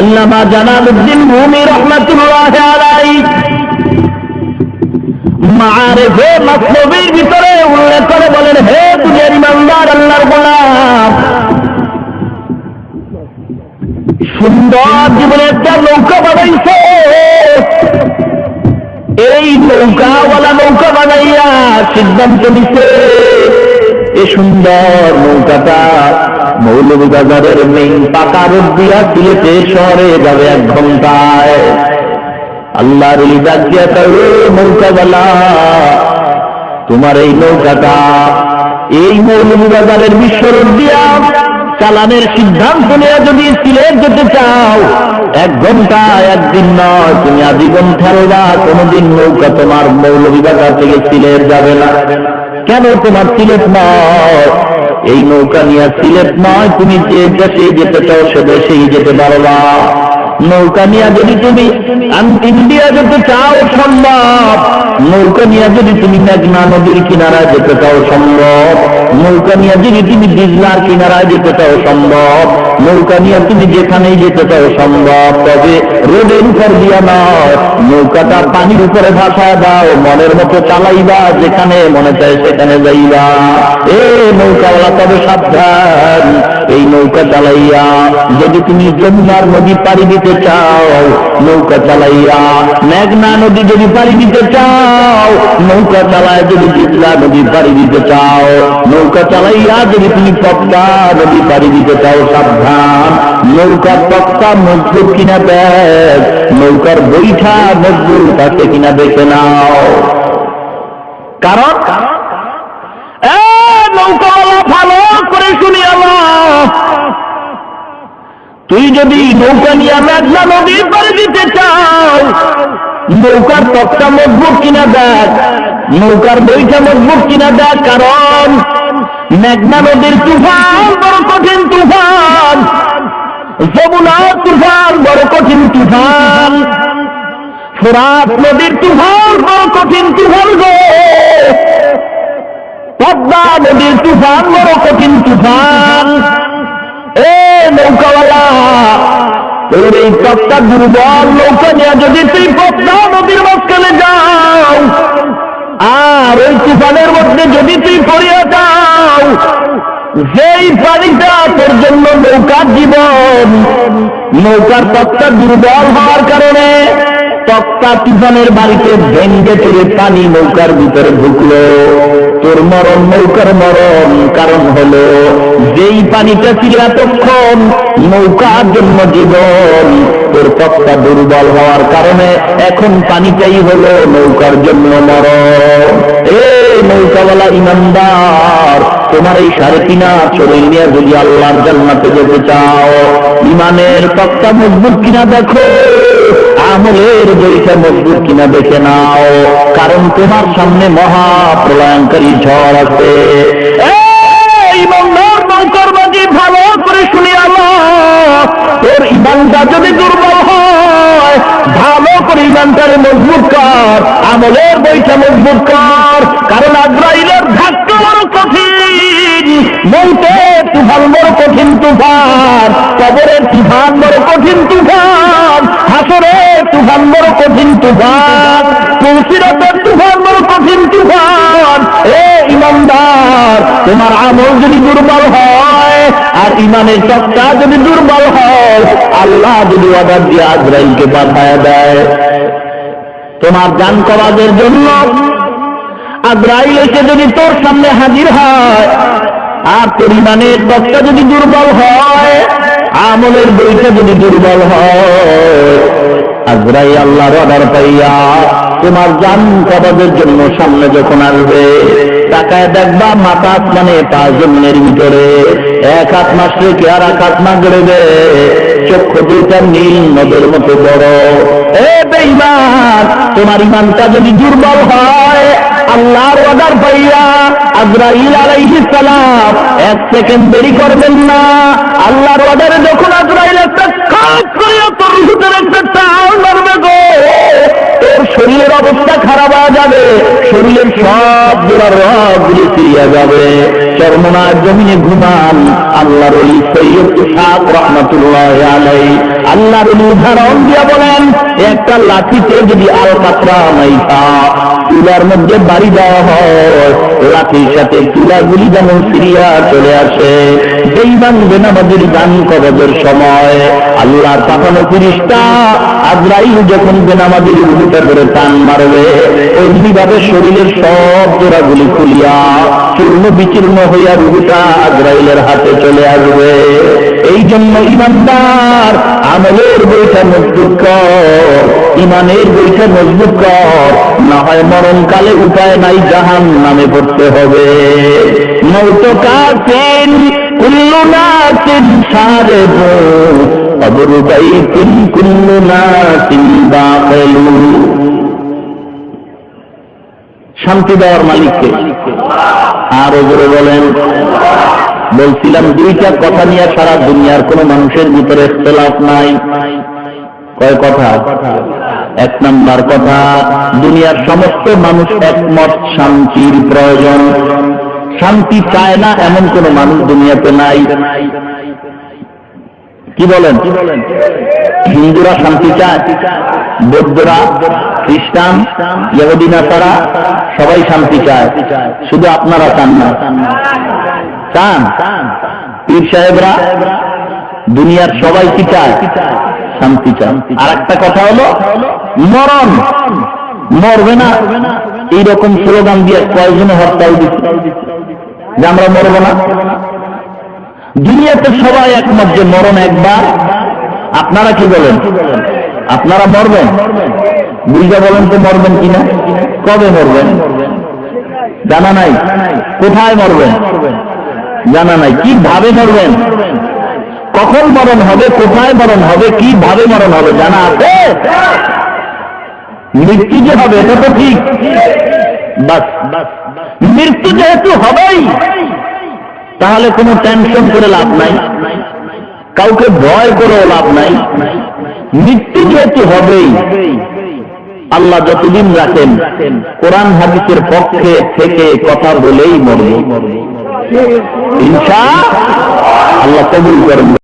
আল্লামা Jalaluddin ভূমি রহমাতুল্লাহ আলাই ভিতরে উল্লেখ করে বলেন, হে দুনিয়ার ইমানদার, আল্লাহর গোলাম। সুন্দর জীবনে একটা নৌকা বানাইছে। এই নৌকাওয়ালা নৌকা বানাইয়া সিদ্ধান্ত নিছে, এই সুন্দর নৌকাটা মৌলভীবাজারের মেইন পাকা রোড দিয়া সিলেটে শহরে যাবে এক ঘন্টায়। আল্লাহর তাহলে নৌকাওয়ালা তোমার এই নৌকাটা, এই মৌলভীবাজারের বিশ্ব রোড দিয়া চালানের সিদ্ধান্ত নিয়ে যদি সিলেট যেতে চাও, এক ঘণ্টা একদিন নয়, তুমি আজীবন ঠেলবা কোনোদিন নৌকা তোমার মৌলভীবাজার থেকে সিলেট যাবে না। কেন তোমার সিলেট নয়? এই নৌকা নিয়ে সিলেট নয় তুমি যে দেশে যেতে চাও সে দেশেই যেতে পারবা। নৌকা নিয়ে যদি তুমি ইন্ডিয়া যেতে চাও সম্ভব। নৌকা নিয়ে যদি তুমি মেঘনা নদীর কিনারায় যেতে চাও সম্ভব। নৌকা নিয়ে যদি তুমি দিজলার কিনারায় যেতে চাও সম্ভব। নৌকা নিয়ে তুমি যেখানেই যেতে চাও সম্ভব। তবে রোডের উপর দিয়া নয়, নৌকাটা পানির উপরে ভাসায় দাও, মনের মতো চালাইবা, যেখানে মনে চায় সেখানে যাইবা। এ নৌকাওয়ালা তবে সাবধান এই নৌকা চালাইয়া যদি তুমি যমুনার নদী পাড়ি দিতে চাও, নৌকা চালাইয়া মেঘনা নদী যদি পাড়ি দিতে চাও, নৌকা চালায় যদি বিজলা নদী পাড়ি দিতে চাও, নৌকা চালাইয়া যদি তুমি পদ্মা নদী পাড়ি দিতে চাও, সাবধান। নৌকার পক্কা মজবুত কিনা দেখ, নৌকার বৈঠা মজবুত আছে কিনা দেখে নাও। কারণ? এ নৌকাওয়ালা ভালো করে শুনি আমার তুই যদি নৌকা নিয়ে মেঘনা নদীর পারে দিতে চাও নৌকার তক্তা মজবুত কিনা দেখ, নৌকার বইটা মজবুত কিনা দেখ, কারণ মেঘনা নদীর তুফান বড় কঠিন তুফান যমুনার তুফান বড় কঠিন তুফান, ফোরাত নদীর তুফান বড় কঠিন তুফান গো। পদ্মা নদীর তুফান বড় কঠিন তুফান। এ নৌকাওয়ালা, তোর এই দুর্বল নৌকা নিয়ে যদি তুই পদ্মা নদীর মাঝখানে যাও, আর ওই তুফানের মধ্যে যদি তুই পড়িয়া যাও, যেই পানিটা তোর জন্য নৌকার জীবন, নৌকার তক্তা দুর্বল হওয়ার কারণে তক্তা তুফানের বাড়িতে ভেঙ্গে চলে পানি নৌকার ভিতরে ঢুকলো। তোর মরণ নৌকার মরণ কারণ হলো যেই পানিটা ছিল এতক্ষণ নৌকার জন্য জীবন, তোর তক্তা দুর্বল হওয়ার কারণে এখন পানিটাই হলো নৌকার জন্য মরণ। এ নৌকাওয়ালা ইমানদার, তোমার এই সাড়ে তিন শরীর নিয়ে যদি আল্লাহর জান্নাতে যেতে চাও, ইমানের তক্তা মজবুত কিনা দেখো। আমলের বইটা মজবুত কিনা দেখে নাও। কারণ তোমার সামনে মহা প্রলয়ঙ্কারী ঝড় আছে ভালো করে তোর ইমানটা যদি দুর্বল হয়, ভালো করে মজবুত কর। আমলের বইটা মজবুত কর। কারণ আজরাইলের ধাক্কা বড় কঠিন। মৌতে তুফান বড় কঠিন তুফান। কবরের তুফান যদি দুর্বল হয়, আর ইমানের চক্কা যদি দুর্বল হয়, আল্লাহ যদি অর্ডার দিয়ে আজরাইলকে পাঠায় দেয়। তোমার যান করাদের জন্য আজরাইল এসে যদি তোর সামনে হাজির হয়, আর তোর ইমানের চক্কা যদি দুর্বল হয়, আমলের বইটা যদি দুর্বল হয় আজরাই আল্লাহর অর্ডার পাইয়া তোমার জান কবাদের জন্য সামনে যখন আসবে তাকায় দেখবা মাথা মানে পাঁচ জনের ভিতরে। এক হাত মাস রেখে আর এক হাত মাস গড়বে চক্ষু দুইটা নীল নদের মতো বড়। এ বেঈমান, তোমার ইমানটা যদি দুর্বল হয়, আল্লাহর অর্ডার পাইয়া আজরাইল আলাইহিস সালাম এক সেকেন্ড দেরি করবেন না। আল্লাহর অর্ডারে যখন আজরাইল একটা কাজ করে তোর ভিতরে একটা টাল মারবে গো। শরীরের অবস্থা খারাপ হয়ে যাবে, শরীরের সব জোড়া রগগুলি ফিরিয়ে যাবে। চর্মনা জমিনে ঘুমান আল্লাহ রলি সৈয়দ সাপ রহমতুল্লাহ আলাই রলি উদাহরণ দিয়া বলেন একটা লাঠিতে যদি আল পাত্রা মাইথা চুলার মধ্যে বাড়ি দেওয়া হয়, লাঠির সাথে চুলাগুলি যেমন সিরিয়া চলে আসে, বেইমান বেনামাজির গান কবজের সময় আল্লাহর পাঠানো ফিরিস্তা, আজরাইল যখন বেনামাজির উল্টা করে টান মারবে ওইভাবে শরীরের সব জোড়াগুলি খুলিয়া চূর্ণ বিচূর্ণ হইয়া রুহুটা আজরাইলের হাতে চলে আসবে। এই জন্য ইমানদার, আমলের বইটা মজবুত কর, ইমানের বইটা মজবুত কর। না হয় মরণকালে উপায় নাই জাহান নামে পড়তে হবে। কুল্লু শান্তি দেওয়ার মালিককে। আর জোরে বলেন। বলছিলাম, দুইটা কথা নিয়ে সারা দুনিয়ার কোন মানুষের ভিতরে ইখতলাফ নাই। কয় কথা? এক নাম্বার কথা, দুনিয়ার সমস্ত মানুষ একমত, শান্তির প্রয়োজন। শান্তি চায় না এমন কোন মানুষ দুনিয়াতে নাই। কি বলেন? হিন্দুরা শান্তি চায়, বৌদ্ধরা খ্রিস্টান, ইহুদি, নাসারা, সবাই শান্তি চায়। শুধু আপনারা চান না। চান পীর সাহেবরা, দুনিয়ার সবাই কি চায়? শান্তি চান আর একটা কথা হলো, মরণ। মরবে না। এইরকম স্লোগান দিয়ে কয়েকজনে হরতাল দিচ্ছে? যে আমরা মরবো না। দুনিয়াতে সবাই একমত যে মরণ একবার। আপনারা কি বলেন? আপনারা মরবেন? বুঝা বলেন তো মরবেন কিনা? কবে মরবেন? জানা নাই। কোথায় মরবেন? জানা নাই, কি ভাবে মরবেন? কখন মরণ হবে, কোথায় মরণ হবে, কি ভাবে মরণ হবে, জানা আছে? মৃত্যু যে হবে, এটা তো ঠিক। মৃত্যু যেহেতু হবেই, তাহলে কোনো টেনশন করে লাভ নাই। কাউকে ভয় করেও লাভ নাই। মৃত্যু যেহেতু হবেই, আল্লাহ যতদিন রাখেন, কোরআন হাদিসের পক্ষে থেকে কথা বলেই মরবে। ইনশা আল্লাহ কবুল করেন।